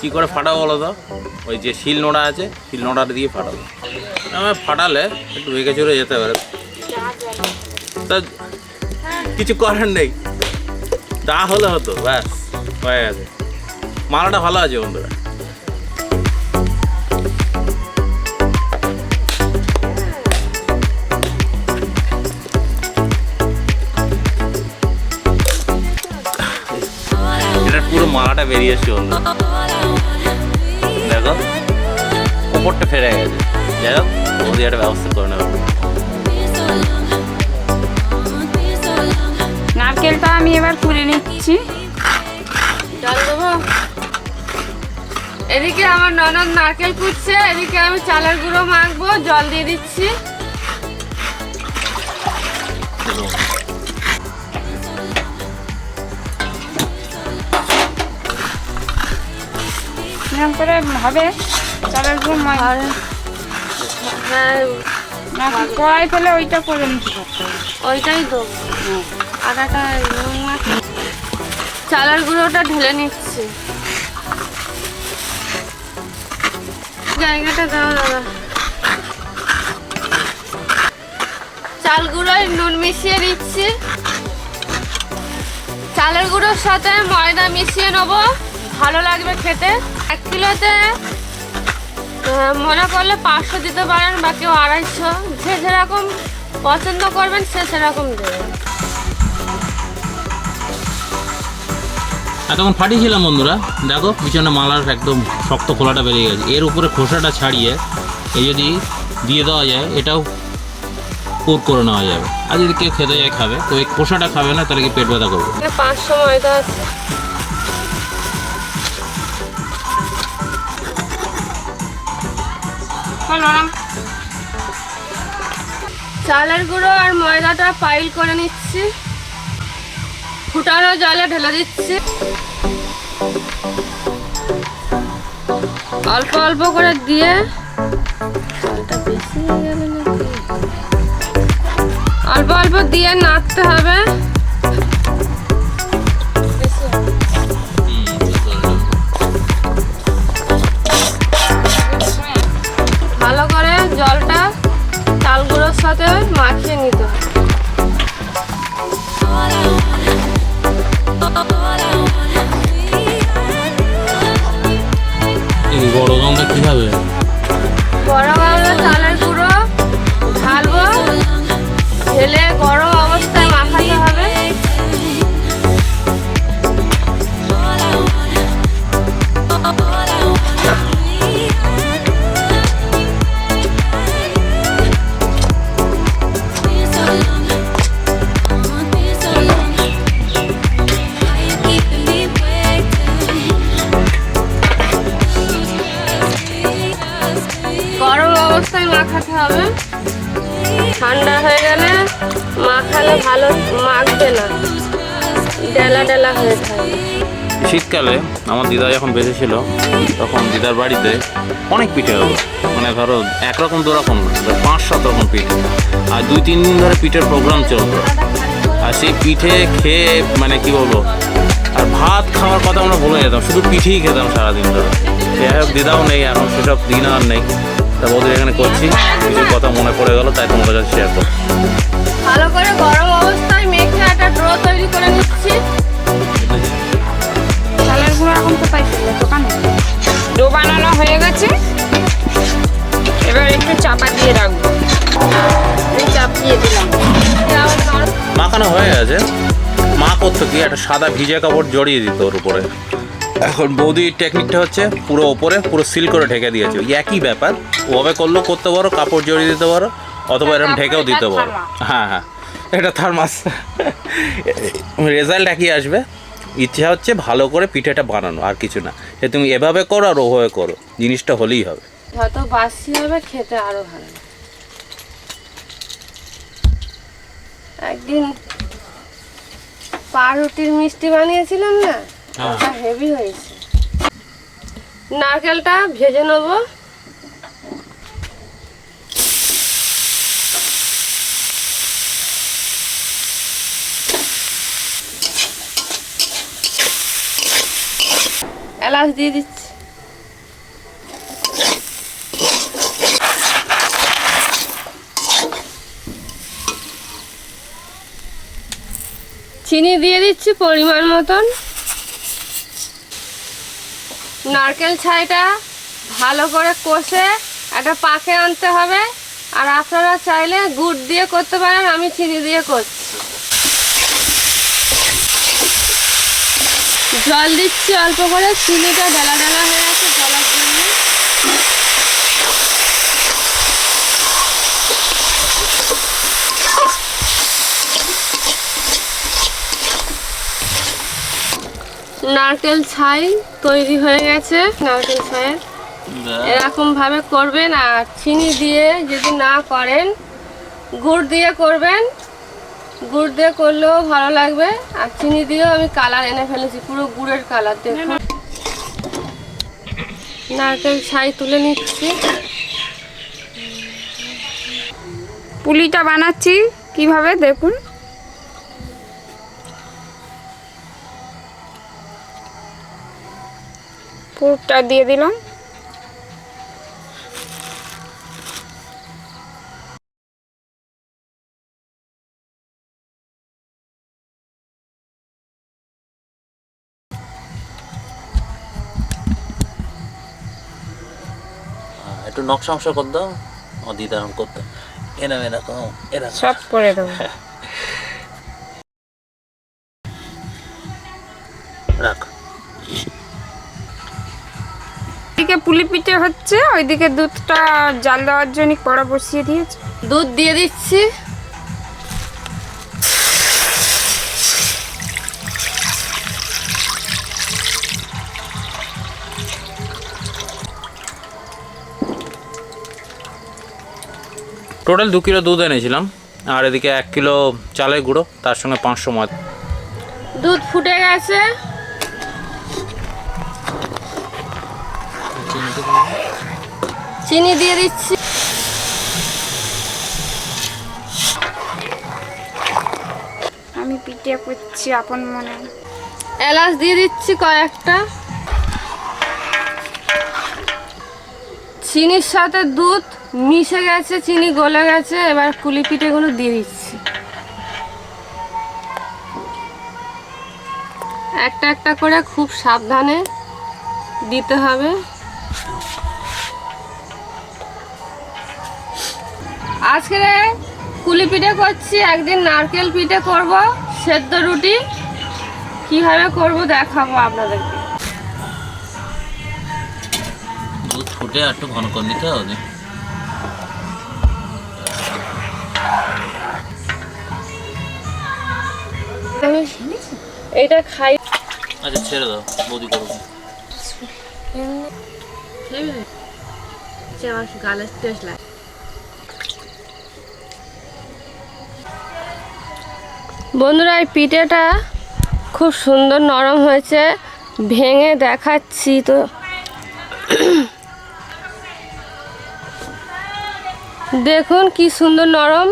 কি করে ফাটাবো বলো তো? ওই যে শিল নোড়া আছে, শিল নোড়াটা দিয়ে ফাটাবো। আমার ফাটালে একটু ভেঙে চড়ে যেতে পারে। তা কিছু করার নেই। তা হলে হতো, ব্যাস, হয়ে গেছে। মালাটা ভালো আছে বন্ধুরা। পুরো মালাটা বেরিয়ে এসছে দেখো ওপরটা ফেরে গেছে যাই হোক ওদের একটা ব্যবস্থা করে নেবে নারকেলটা আমি এবার কুড়ে নিচ্ছি জল দেবো এদিকে আমার ননদ নারকেল কুটছে এদিকে আমি চালের গুঁড়ো মাখবো জল দিয়ে দিচ্ছি এরকম করে হবে চালের হ্যাঁ নাকি কড়াই ফেলে ওইটা করে নিতে ওইটাই দেবো আটাটা চালের গুঁড়োটা ঢেলে নিচ্ছি। জায়গাটা দাও দাদা। চাল গুঁড়োয় নুন মিশিয়ে দিচ্ছি। চালের গুঁড়োর সাথে ময়দা মিশিয়ে নেব। ভালো লাগবে খেতে। এক কিলোতে মনে করলে পাঁচশো দিতে পারেন বা কেউ আড়াইশো। যে যেরকম পছন্দ করবেন সে সেরকম দেবেন। এতক্ষণ ফাটিয়েছিলাম বন্ধুরা। দেখো পিছনে মালার একদম শক্ত খোলাটা বেরিয়ে গেছে। এর উপরে খোসাটা ছাড়িয়ে এই যদি দিয়ে দেওয়া যায় এটাও পুর করে নেওয়া যাবে। আর যদি কেউ খেতে যায় খাবে। তো এই খোসাটা খাবে না তাহলে কি পেট ব্যথা করবে? পাঁচশো ময়দা আছে। চল চালের গুঁড়ো আর ময়দাটা পাইল করে নিচ্ছি। ফুটানো জলে ঢেলে দিচ্ছি। অল্প অল্প করে দিয়ে? অল্প অল্প দিয়ে নাড়তে হবে। ঠান্ডা হয়ে গেলে মাখালে ভালো মাখবে না। ডেলা ডেলা হয়ে থাকে। শীতকালে আমার দিদা যখন বেঁচে ছিল, তখন দিদার বাড়িতে অনেক পিঠে হতো। মানে ধরো একরকম, দুরকম না পাঁচ সাত রকম পিঠে। আর দুই তিন দিন ধরে পিঠের প্রোগ্রাম চলতো। আর সেই পিঠে খেয়ে মানে কি বলব, আর ভাত খাওয়ার কথা আমরা ভুলে যেতাম, শুধু পিঠেই খেতাম সারাদিন ধরে। যাই হোক, দিদাও নেই, এখন সেসব দিন আর নেই। তা ওদের এখানে করছি। কিছু কথা মনে পড়ে গেল তাই তোমাদের কাছে শেয়ার করছি। ভালো করে গরম অবস্থায় মেখে একটা ড্রো তৈরি করে নিচ্ছি। চালের গুঁড়ো এখন তো পাইছি দোকানে। ডো বানানো হয়ে গেছে। এবার একটু চাপা দিয়ে রাখব। এই চাপিয়ে দিলাম। মাখানো হয়ে গেছে। মা করতো কি একটা সাদা ভিজে কাপড় জড়িয়ে দিত ওর উপরে। এখন বৌদির টেকনিকটা হচ্ছে পুরো ওপরে পুরো সিল করে ঢেকে দিয়েছে। একই ব্যাপার। ওভাবে করলেও করতে পারো কাপড় জড়িয়ে দিতে পারো অথবা এরকম ঢেকেও দিতে পারো। হ্যাঁ হ্যাঁ। এটা থার্মাস রেজাল্ট একই আসবে। ইচ্ছা হচ্ছে ভালো করে পিঠেটা বানানো আর কিছু না। সে তুমি এভাবে করো আর ওভাবে করো। জিনিসটা হলেই হবে। যত বাসি হবে খেতে আরও ভালো। একদিন পাউরুটির মিষ্টি বানিয়েছিলাম না? হ্যাঁ। হেভি হয়েছে। নারকেলটা ভেজে নেব। এলাচ দিয়ে দিচ্ছি। চিনি দিয়ে দিচ্ছি পরিমাণ মতন। নারকেল ছাইটা ভালো করে কষে একটা পাকে আনতে হবে। আর আপনারা চাইলে গুড় দিয়ে করতে পারেন, আমি চিনি দিয়ে করছি। জল দিচ্ছি অল্প করে, চিনিটা ডালা ডালা হয়ে আছে জলের জন্য নারকেল ছাই তৈরি হয়ে গেছে নারকেল ছাইয়ের। এরকম ভাবে করবেন আর চিনি দিয়ে যদি না করেন গুড় দিয়ে করবেন। গুড় দিয়ে করলেও ভালো লাগবে। আর চিনি দিয়েও আমি কালার এনে ফেলেছি পুরো গুড়ের কালার দেখুন। নারকেল ছাই তুলে নিচ্ছি। পুলিটা বানাচ্ছি কীভাবে দেখুন। পুরটা দিয়ে দিলাম। একটু নকশা মশা কর দাও। এখন করতে এরকম এরকম এরকম সব করে দেবো। রাখ। এদিকে পুলি পিঠে হচ্ছে ওইদিকে দুধটা জাল দেওয়ার জন্য কড়া বসিয়ে দিয়েছে। দুধ দিয়ে দিচ্ছি। টোটাল দু কিলো দুধ এনেছিলাম আর এদিকে এক কিলো চালের গুঁড়ো তার সঙ্গে পাঁচশো মদ। দুধ ফুটে গেছে। চিনি দিয়ে দিচ্ছি। আমি পিঠে করছি আপন মনে। এলাচ দিয়ে দিচ্ছি কয়েকটা। চিনির সাথে দুধ মিশে গেছে চিনি গলে গেছে এবার কুলি পিঠেগুলো দিয়ে দিচ্ছি। একটা একটা করে খুব সাবধানে দিতে হবে। আজকে কুলি পিঠে করছি একদিন নারকেল পিঠে করব সেদ্ধ রুটি কীভাবে করব দেখাবো আপনাদেরকে দুধ ফুটে একটু ঘন করে নিতে হবে এটা খাই আচ্ছা ছেড়ে দাও বৌদি করব গালের টেস্ট লাগে বন্ধুরা এই পিঠেটা খুব সুন্দর নরম হয়েছে। ভেঙে দেখাচ্ছি তো। দেখুন কি সুন্দর নরম।